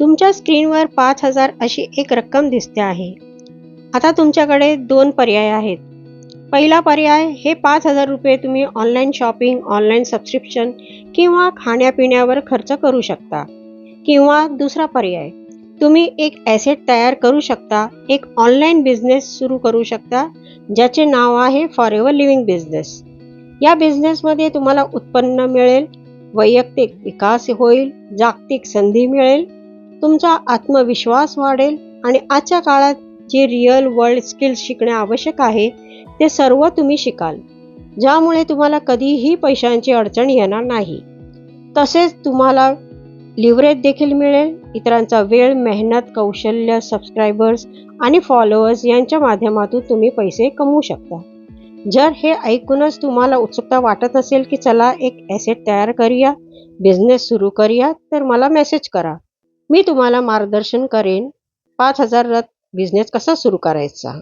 तुमच्या स्क्रीनवर पाच हजार अशी एक रक्कम दिसते आहे. आता तुमच्याकडे दोन पर्याय आहेत. पहिला पर्याय हे पाच हजार रुपये तुम्ही ऑनलाईन शॉपिंग ऑनलाईन सबस्क्रिप्शन किंवा खाण्यापिण्यावर खर्च करू शकता. किंवा दुसरा पर्याय तुम्ही एक ॲसेट तयार करू शकता एक ऑनलाईन बिझनेस सुरू करू शकता ज्याचे नाव आहे फॉर एव्हर लिव्हिंग बिझनेस या बिझनेसमध्ये तुम्हाला उत्पन्न मिळेल वैयक्तिक विकास होईल जागतिक संधी मिळेल तुमचा आत्मविश्वास वाढेल आणि आजच्या काळात जे रिअल वर्ल्ड स्किल्स शिकणे आवश्यक आहे ते सर्व तुम्ही शिकाल. ज्यामुळे तुम्हाला कधीही पैशांची अडचण येणार नाही. तसेच तुम्हाला लिव्हरेज देखील मिळेल इतरांचा वेळ मेहनत कौशल्य सबस्क्रायबर्स आणि फॉलोअर्स यांच्या माध्यमातून तुम्ही पैसे कमवू शकता. जर हे ऐकूनच तुम्हाला उत्सुकता वाटत असेल की चला एक ॲसेट तयार करूया बिझनेस सुरू करूया तर मला मेसेज करा. मी तुम्हाला मार्गदर्शन करेन. पाच हजारात बिझनेस कसा सुरू करायचा?